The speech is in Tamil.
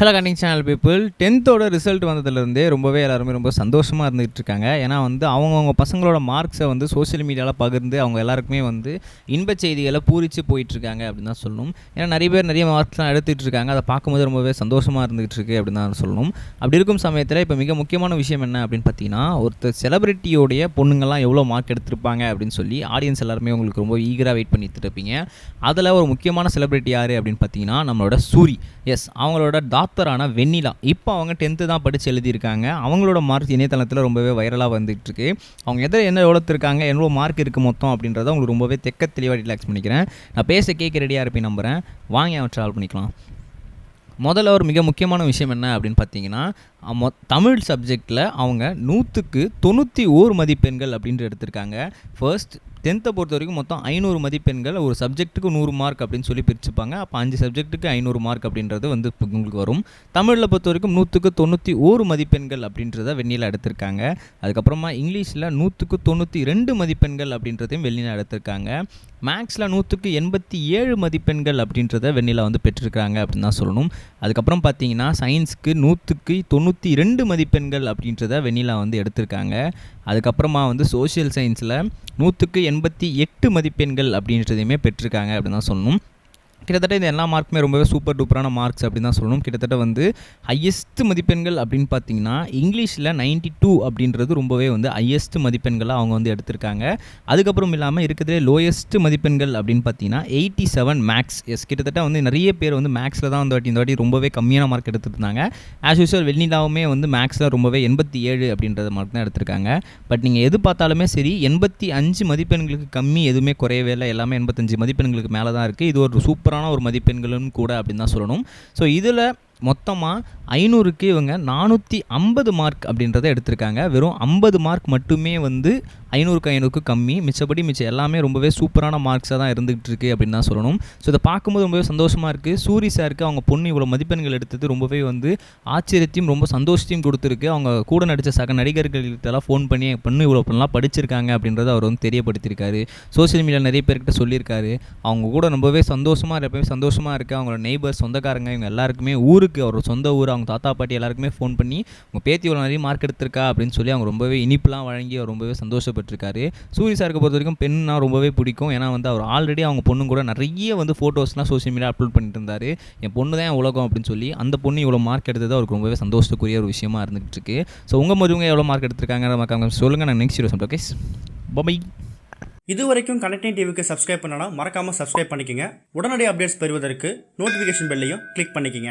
ஹலோ கண்டிங் சேனல் பீப்புள் டென்த்தோட ரிசல்ட் வந்ததுலேருந்தே ரொம்பவே எல்லாருமே ரொம்ப சந்தோஷமாக இருந்துகிட்டு இருக்காங்க ஏன்னா வந்து அவங்கவுங்க பசங்களோட மார்க்ஸை வந்து சோஷியல் மீடியாவில் பகிர்ந்து அவங்க எல்லாருக்குமே வந்து இன்பச் செய்திகளை பூரிச்சு போயிட்டுருக்காங்க அப்படின்னு தான் சொல்லணும். ஏன்னா நிறைய பேர் நிறைய மார்க்ஸ்லாம் எடுத்துகிட்டு இருக்காங்க அதை பார்க்கும்போது ரொம்பவே சந்தோஷமாக இருந்துகிட்டு இருக்கு அப்படின்னு தான் சொல்லணும். அப்படி இருக்கும் சமயத்தில் இப்போ மிக முக்கியமான விஷயம் என்ன அப்படின்னு பார்த்தீங்கன்னா ஒருத்தர் செலிபிரிட்டியோடைய பொண்ணுங்கள்லாம் எவ்வளோ மார்க் எடுத்திருப்பாங்க அப்படின்னு சொல்லி ஆடியன்ஸ் எல்லாருமே உங்களுக்கு ரொம்ப ஈகராக வெயிட் பண்ணிட்டு இருப்பீங்க. அதில் ஒரு முக்கியமான செலிபிரிட்டி யார் அப்படின்னு பார்த்தீங்கன்னா நம்மளோட சூரி. எஸ் அவங்களோட ஆத்தரான வெண்ணிலா. இப்போ அவங்க டென்த்து தான் படித்து எழுதியிருக்காங்க. அவங்களோட மார்க் இணையதளத்தில் ரொம்பவே வைரலாக வந்துட்டுருக்கு. அவங்க எதில் என்ன எவ்வளோ இருக்காங்க எவ்வளோ மார்க் இருக்குது மொத்தம் அப்படின்றத உங்களுக்கு ரொம்பவே தெக்க தெளிவாக ரிலாக்ஸ் பண்ணிக்கிறேன். நான் பேச கேட்க ரெடியாக இருப்பேன் நம்புகிறேன் வாங்கி அவன் ட்ராவல் பண்ணிக்கலாம். முதல்ல ஒரு மிக முக்கியமான விஷயம் என்ன அப்படின்னு பார்த்தீங்கன்னா மொ தமிழ் சப்ஜெக்டில் அவங்க நூற்றுக்கு தொண்ணூற்றி ஓர் மதிப்பெண்கள் அப்படின்ட்டு எடுத்திருக்காங்க. ஃபர்ஸ்ட் டென்த்தை பொறுத்த வரைக்கும் மொத்தம் ஐநூறு மதிப்பெண்கள் ஒரு சப்ஜெக்ட்டுக்கு நூறு மார்க் அப்படின்னு சொல்லி பிரிச்சுப்பாங்க. அப்போ அஞ்சு சப்ஜெக்ட்டுக்கு ஐநூறு மார்க் அப்படின்றது வந்து உங்களுக்கு வரும். தமிழில் பொறுத்த வரைக்கும் நூற்றுக்கு தொண்ணூற்றி ஓரு மதிப்பெண்கள் அப்படின்றத வெண்ணில எடுத்திருக்காங்க. அதுக்கப்புறமா இங்கிலீஷில் நூற்றுக்கு தொண்ணூற்றி ரெண்டு மதிப்பெண்கள் அப்படின்றதையும் வெண்ணில எடுத்திருக்காங்க. மேக்ஸில் நூற்றுக்கு எண்பத்தி ஏழு மதிப்பெண்கள் அப்படின்றத வெண்ணிலா வந்து பெற்றிருக்காங்க அப்படின்னு தான் சொல்லணும். அதுக்கப்புறம் பார்த்தீங்கன்னா சயின்ஸுக்கு நூற்றுக்கு தொண்ணூற்றி ரெண்டு மதிப்பெண்கள் அப்படின்றத வெண்ணிலா வந்து எடுத்திருக்காங்க. அதுக்கப்புறமா வந்து சோஷியல் சயின்ஸில் நூற்றுக்கு எண்பத்தி எட்டு மதிப்பெண்கள் அப்படின்றதையுமே பெற்றிருக்காங்க அப்படின்னு தான் சொல்லணும். கிட்டத்தட்ட இந்த எல்லா மார்க்குமே ரொம்பவே சூப்பர் டூப்பரான மார்க்ஸ் அப்படின்னு தான் சொல்லணும். கிட்டத்தட்ட வந்து ஹையஸ்ட் மதிப்பெண்கள் அப்படின்னு பார்த்தீங்கன்னா இங்கிலீஷில் 92 டூ அப்படின்றது ரொம்பவே வந்து ஹையஸ்ட் மதிப்பெண்களாக அவங்க வந்து எடுத்திருக்காங்க. அதுக்கப்புறம் இல்லாமல் இருக்கிறதுலே லோயஸ்ட் மதிப்பெண்கள் அப்படின்னு பார்த்தீங்கன்னா எயிட்டி செவன் மேக்ஸ் எஸ் கிட்டத்தட்ட வந்து நிறைய பேர் வந்து மேக்ஸில் தான் வந்து வாட்டி இந்த வாட்டி ரொம்பவே கம்மியான மார்க் எடுத்துருந்தாங்க. ஆஸ் யூஸ்வல் வெண்ணிலாவுமே வந்து மேக்ஸில் ரொம்பவே எண்பத்தி ஏழு அப்படின்றத மார்க் தான் எடுத்திருக்காங்க. பட் நீங்கள் எது பார்த்தாலுமே சரி எண்பத்தி அஞ்சு மதிப்பெண்களுக்கு கம்மி எதுவுமே குறையவே இல்லை. எல்லாமே எண்பத்தஞ்சு மதிப்பெண்களுக்கு மேலே தான் இருக்குது இது ஒரு சூப்பர் சூப்பரான ஒரு மதிப்பெண்களும் கூட அப்படின்னு தான் சொல்லணும். ஸோ இதில் மொத்தமாக ஐநூறுக்கு இவங்க நானூற்றி ஐம்பது மார்க் அப்படின்றத எடுத்திருக்காங்க. வெறும் ஐம்பது மார்க் மட்டுமே வந்து ஐநூறுக்கு ஐநூறுக்கு கம்மி. மிச்சப்படி மிச்சம் எல்லாமே ரொம்பவே சூப்பரான மார்க்ஸாக தான் இருந்துகிட்டு இருக்கு அப்படின்னு தான் சொல்லணும். ஸோ இதை பார்க்கும்போது ரொம்பவே சந்தோஷமாக இருக்குது சூரி சாருக்கு அவங்க பொண்ணு இவ்வளோ மதிப்பெண்கள் எடுத்தது ரொம்பவே வந்து ஆச்சரியத்தையும் ரொம்ப சந்தோஷத்தையும் கொடுத்துருக்கு. அவங்க கூட நடித்த சக நடிகர்கள்கிட்டலாம் ஃபோன் பண்ணி என் பொண்ணு இவ்வளோ பண்ணலாம் படிச்சிருக்காங்க அப்படின்றத அவர் வந்து தெரியப்படுத்தியிருக்காரு. சோஷியல் மீடியா நிறைய பேர்கிட்ட சொல்லியிருக்காரு. அவங்க கூட ரொம்பவே சந்தோஷமாக எப்பவுமே சந்தோஷமாக இருக்குது அவங்களோட நெய்பர்ஸ் சொந்தக்காரங்க இவங்க எல்லாருக்குமே ஊருக்கு அவர் சொந்த ஊர் அவங்க தாத்தா பாட்டி எல்லாருக்குமே ஃபோன் பண்ணி உங்கள் பேத்தி இவ்வளோ நிறைய மார்க் எடுத்திருக்கா? அப்படின்னு சொல்லி அவங்க ரொம்பவே இனிப்புலாம் வழங்கி அவர் ரொம்பவே சந்தோஷப்பட்டிருக்காரு. சூரிய சாருக்கு பொறுத்த வரைக்கும் பெண்ணா ரொம்பவே பிடிக்கும். ஏன்னா வந்து அவர் ஆல்ரெடி அவங்க பொண்ணு கூட நிறைய வந்து ஃபோட்டோஸ்லாம் சோஷியல் மீடியா அப்லோட் பண்ணிட்டு இருந்தார். என் பொண்ணு தான் என் உலகம் அப்படின்னு சொல்லி அந்த பொண்ணு இவ்வளோ மார்க் எடுத்தது அவருக்கு ரொம்பவே சந்தோஷத்துக்குரிய ஒரு விஷயமா இருந்துகிட்டு இருக்கு ஸோ உங்கள் மருவங்க எவ்வளோ மார்க் எடுத்திருக்காங்க நமக்கு சொல்லுங்கள் நான் நெக்ஸ்ட் வீடியோ ஓகே பை இது வரைக்கும் கனெக்டிங் டிவிக்கு சப்ஸ்கிரைப் பண்ணனா மறக்காமல் சப்ஸ்கிரைப் பண்ணிக்கங்க. உடனடி அப்டேட்ஸ் பெறுவதற்கு நோட்டிஃபிகேஷன் பெல்லையும் கிளிக் பண்ணிக்கங்க.